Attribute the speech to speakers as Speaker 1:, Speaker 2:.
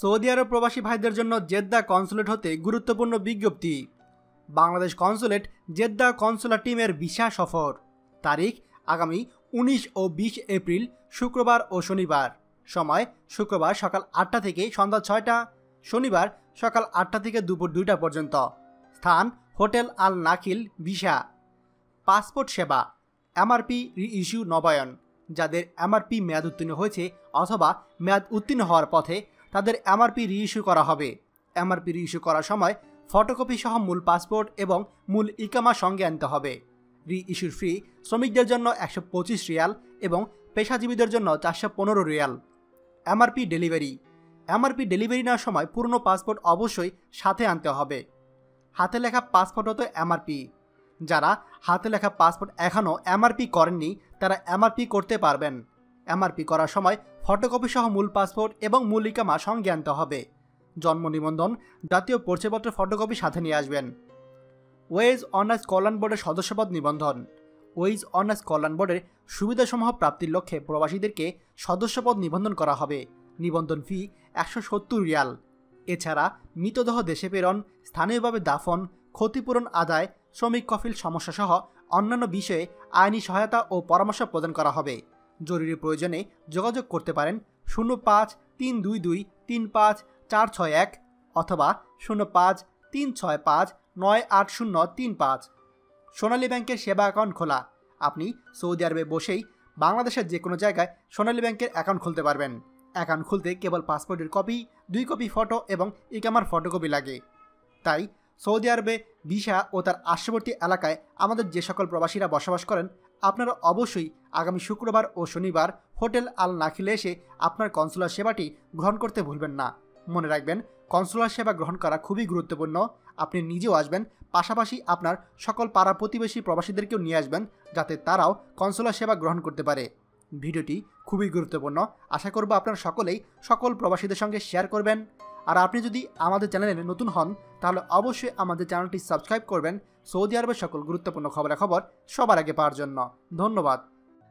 Speaker 1: Saudi আরব প্রবাসী ভাইদের জন্য জেদ্দা কনসুলেট হতে গুরুত্বপূর্ণ বিজ্ঞপ্তি। বাংলাদেশ কনসুলেট জেদ্দা কনসুলার টিমের বিশা সফর। তারিখ আগামী উনিশ ও বিশ এপ্রিল, শুক্রবার ও শনিবার। সময় শুক্রবার সকাল আটটা থেকে সন্ধ্যা ছয়টা, শনিবার সকাল আটটা থেকে দুপুর দুইটা পর্যন্ত। স্থান hotel Al Nakheel visa. Passport সেবা, এমআরপি রিইস্যু নবায়ন, যাদের এমআরপি মেয়াদ উত্তীর্ণ হয়েছে অথবা মেয়াদ উত্তীর্ণ হওয়ার পথে তাদের এমআরপি রিইস্যু করা হবে। এমআরপি রিইস্যু করার সময় ফটোকপি সহ মূল পাসপোর্ট এবং মূল ইকামা সঙ্গে আনতে হবে। রি ইস্যুর ফি শ্রমিকদের জন্য একশো পঁচিশ রিয়াল এবং পেশাজীবীদের জন্য চারশো পনেরো riyal. MRP delivery MRP delivery নেওয়ার সময় পুরনো পাসপোর্ট অবশ্যই সাথে আনতে হবে। হাতে লেখা পাসপোর্ট হতো এমআরপি যারা হাতে লেখা পাসপোর্ট এখনও এমআরপি করেননি, তারা এমআরপি করতে পারবেন। এমআরপি করার সময় ফটোকপি সহ মূল পাসপোর্ট এবং মূল ইকামা সঙ্গে আনতে হবে। জন্ম নিবন্ধন, জাতীয় পরিচয়পত্রের ফটোকপি সাথে নিয়ে আসবেন। ওয়েজ অনার্স কল্যাণ বোর্ডের সদস্যপদ নিবন্ধন। ওয়েজ অনার্স কল্যাণ বোর্ডের সুবিধাসমূহ প্রাপ্তির লক্ষ্যে প্রবাসীদেরকে সদস্যপদ নিবন্ধন করা হবে। নিবন্ধন ফি একশো সত্তর রিয়াল। এছাড়া মৃতদেহ দেশে প্রেরণ, স্থানীয়ভাবে দাফন, ক্ষতিপূরণ আদায়, শ্রমিক কফিল সমস্যাসহ অন্যান্য বিষয়ে আইনি সহায়তা ও পরামর্শ প্রদান করা হবে। জরুরি প্রয়োজনে যোগাযোগ করতে পারেন শূন্য পাঁচ তিন দুই দুই তিন পাঁচ চার ছয় এক অথবা শূন্য পাঁচ তিন ছয় পাঁচ নয় আট শূন্য তিন পাঁচ। সোনালী ব্যাংকের সেবা অ্যাকাউন্ট খোলা। আপনি সৌদি আরবে বসেই বাংলাদেশের যে কোনো জায়গায় সোনালী ব্যাংকের অ্যাকাউন্ট খুলতে পারবেন। অ্যাকাউন্ট খুলতে কেবল পাসপোর্টের কপি, দুই কপি ফটো এবং ইকামার ফটোকপি লাগে। তাই সৌদি আরবে ভিসা ও তার পার্শ্ববর্তী এলাকায় আমাদের যে সকল প্রবাসীরা বসবাস করেন, আপনারা অবশ্যই আগামী শুক্রবার ও শনিবার হোটেল আল নাখিলে এসে আপনার কনসুলার সেবাটি গ্রহণ করতে ভুলবেন না। মনে রাখবেন, কনসুলার সেবা গ্রহণ করা খুবই গুরুত্বপূর্ণ। আপনি নিজেও আসবেন, পাশাপাশি আপনার সকল পাড়া প্রতিবেশী প্রবাসীদেরকেও নিয়ে আসবেন যাতে তারাও কনসুলার সেবা গ্রহণ করতে পারে। ভিডিওটি খুবই গুরুত্বপূর্ণ। আশা করব আপনারা সকলেই সকল প্রবাসীদের সঙ্গে শেয়ার করবেন। আর আপনি যদি আমাদের চ্যানেলে নতুন হন, তাহলে অবশ্যই আমাদের চ্যানেলটি সাবস্ক্রাইব করবেন। সৌদি আরবের সকল গুরুত্বপূর্ণ খবরাখবর সবার আগে পাওয়ার জন্য। ধন্যবাদ।